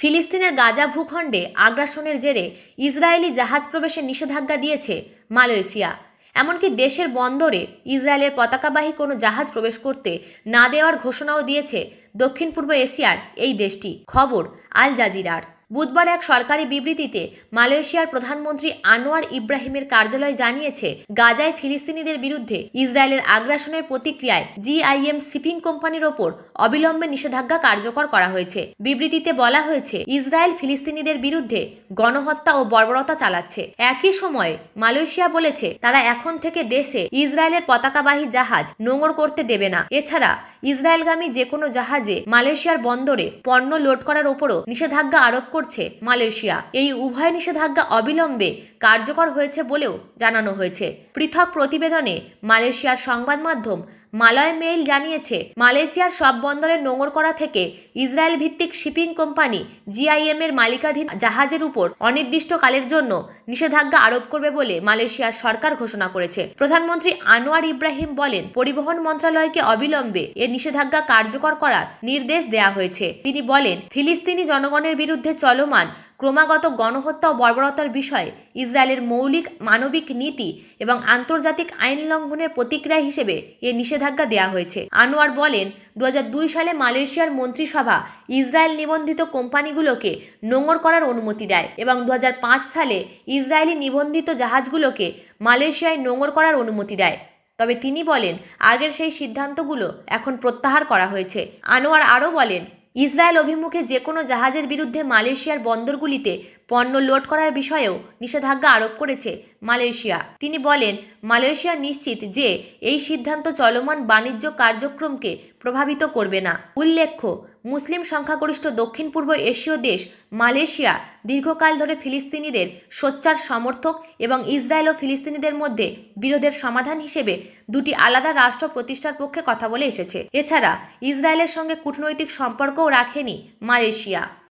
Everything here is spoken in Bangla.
ফিলিস্তিনের গাজা ভূখণ্ডে আগ্রাসনের জেরে ইসরায়েলি জাহাজ প্রবেশে নিষেধাজ্ঞা দিয়েছে মালয়েশিয়া। এমনকি দেশের বন্দরে ইসরায়েলের পতাকাবাহী কোনো জাহাজ প্রবেশ করতে না দেওয়ার ঘোষণাও দিয়েছে দক্ষিণ পূর্ব এশিয়ার এই দেশটি। খবর আল জাজিরার। বুধবার এক সরকারি বিবৃতিতে মালয়েশিয়ার প্রধানমন্ত্রী আনোয়ার ইব্রাহিমের কার্যালয় জানিয়েছে, গাজায় ফিলিস্তিনিদের বিরুদ্ধে ইসরায়েলের আগ্রাসনের প্রতিক্রিয়ায় জিআইএম শিপিং কোম্পানির ওপর অবিলম্বে নিষেধাজ্ঞা কার্যকর করা হয়েছে। বিবৃতিতে বলা হয়েছে, ইসরায়েল ফিলিস্তিনিদের বিরুদ্ধে গণহত্যা ও বর্বরতা চালাচ্ছে। একই সময়ে মালয়েশিয়া বলেছে, তারা এখন থেকে দেশে ইসরায়েলের পতাকাবাহী জাহাজ নোঙর করতে দেবে না। এছাড়া, ইসরায়েলগামী যে কোনো জাহাজে মালয়েশিয়ার বন্দরে পণ্য লোড করার ওপরও নিষেধাজ্ঞা আরোপ করছে মালয়েশিয়া। এই উভয় নিষেধাজ্ঞা অবিলম্বে কার্যকর হয়েছে বলেও জানানো হয়েছে। পৃথক প্রতিবেদনে মালয়েশিয়ার সংবাদ মাধ্যম মালয় মেইল জানিয়েছে, মালয়েশিয়ার সব বন্দরে নোঙর করা থেকে ইসরায়েল ভিত্তিক শিপিং কোম্পানি জিআইএম এর মালিকাধীন জাহাজের উপর অনির্দিষ্টকালের জন্য নিষেধাজ্ঞা আরোপ করবে বলে মালয়েশিয়ার সরকার ঘোষণা করেছে। প্রধানমন্ত্রী আনোয়ার ইব্রাহিম বলেন, পরিবহন মন্ত্রণালয়কে অবিলম্বে এ নিষেধাজ্ঞা কার্যকর করার নির্দেশ দেয়া হয়েছে। তিনি বলেন, ফিলিস্তিনি জনগণের বিরুদ্ধে চলমান ক্রমাগত গণহত্যা ও বর্বরতার বিষয়ে ইসরায়েলের মৌলিক মানবিক নীতি এবং আন্তর্জাতিক আইন লঙ্ঘনের প্রতিক্রিয়া হিসেবে এ নিষেধাজ্ঞা দেওয়া হয়েছে। আনোয়ার বলেন দু হাজার দুই সালে মালয়েশিয়ার মন্ত্রিসভা ইসরায়েল নিবন্ধিত কোম্পানিগুলোকে নোঙর করার অনুমতি দেয় এবং দু হাজার পাঁচ সালে ইসরায়েলি নিবন্ধিত জাহাজগুলোকে মালয়েশিয়ায় নোঙর করার অনুমতি দেয়। তবে তিনি বলেন, আগের সেই সিদ্ধান্তগুলো এখন প্রত্যাহার করা হয়েছে। আনোয়ার আরও বলেন ইসরায়েল অভিমুখে যে কোনো জাহাজের বিরুদ্ধে মালয়েশিয়ার বন্দরগুলিতে পণ্য লোড করার বিষয়েও নিষেধাজ্ঞা আরোপ করেছে মালয়েশিয়া। তিনি বলেন, মালয়েশিয়া নিশ্চিত যে এই সিদ্ধান্ত চলমান বাণিজ্য কার্যক্রমকে প্রভাবিত করবে না। উল্লেখ্য, মুসলিম সংখ্যাগরিষ্ঠ দক্ষিণ পূর্ব এশীয় দেশ মালয়েশিয়া দীর্ঘকাল ধরে ফিলিস্তিনিদের সোচ্চার সমর্থক এবং ইসরায়েল ও ফিলিস্তিনিদের মধ্যে বিরোধের সমাধান হিসেবে দুটি আলাদা রাষ্ট্র প্রতিষ্ঠার পক্ষে কথা বলে এসেছে। এছাড়া, ইসরায়েলের সঙ্গে কূটনৈতিক সম্পর্কও রাখেনি মালয়েশিয়া।